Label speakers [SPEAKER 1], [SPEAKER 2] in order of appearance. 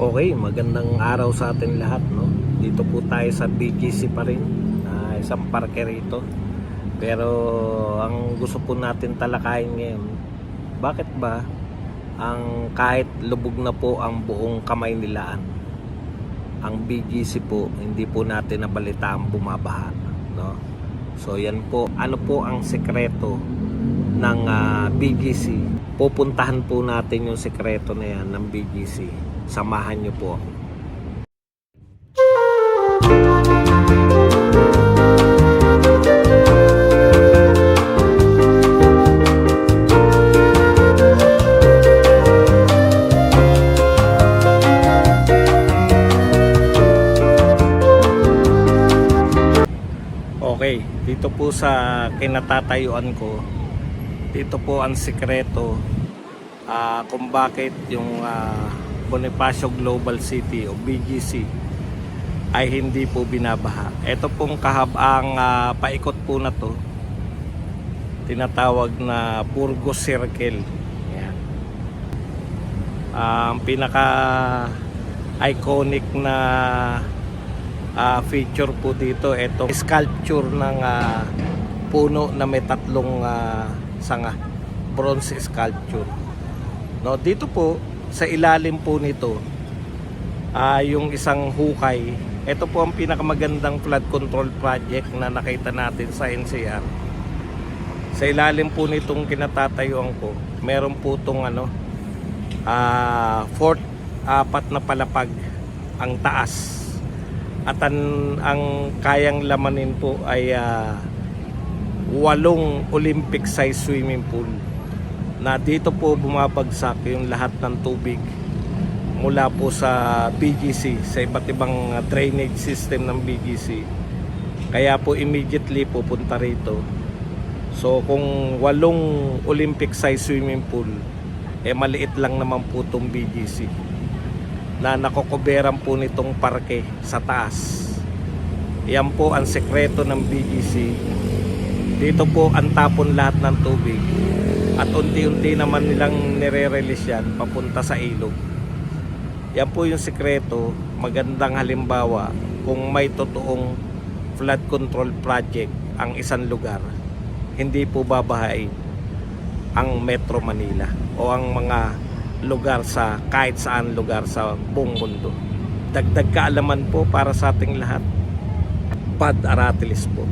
[SPEAKER 1] Okay, magandang araw sa atin lahat, no? Dito po tayo sa BGC pa rin, ah, isang parke rito. Pero ang gusto po natin talakayin ngayon, bakit ba ang kahit lubog na po ang buong kamay nilaan, ang BGC po, hindi po natin nabalita ang bumabaha, no? So yan po, ano po ang sekreto ng ah, BGC? Pupuntahan po natin yung sekreto na yan ng BGC. Samahan niyo po ako. Okay, dito po sa kinatatayuan ko, dito po ang sikreto ah, kung bakit yung ah, Bonifacio Global City o BGC ay hindi po binabaha. Ito pong kahabang ah, paikot po na to, tinatawag na Burgos Circle. Yan. Ah, ang pinaka iconic na ah, feature po dito ito sculpture ng ah, puno na may tatlong ah, sanga bronze sculpture no dito po sa ilalim po nito ah, yung isang hukay. Ito po ang pinakamagandang flood control project na nakita natin sa NCR sa ilalim po nitong kinatatayuan ko meron po tong ano ah fourth apat na palapag ang taas. At ang, ang kayang lamanin po ay ah, walong Olympic size swimming pool na dito po bumabagsak yung lahat ng tubig mula po sa BGC sa iba't ibang ah, drainage system ng BGC kaya po immediately pupunta rito so kung walong Olympic size swimming pool eh maliit lang naman po itong BGC na nakokoberan po nitong parke sa taas. Yan po ang sekreto ng BGC. Dito po ang tapon lahat ng tubig at unti-unti naman nilang nire-release yan papunta sa ilog. Yan po yung sekreto, magandang halimbawa kung may totoong flood control project ang isang lugar, hindi po babahain ang Metro Manila o ang mga lugar sa kahit saan lugar sa buong mundo. Dagdag kaalaman po para sa ating lahat. Pad Aratilis po.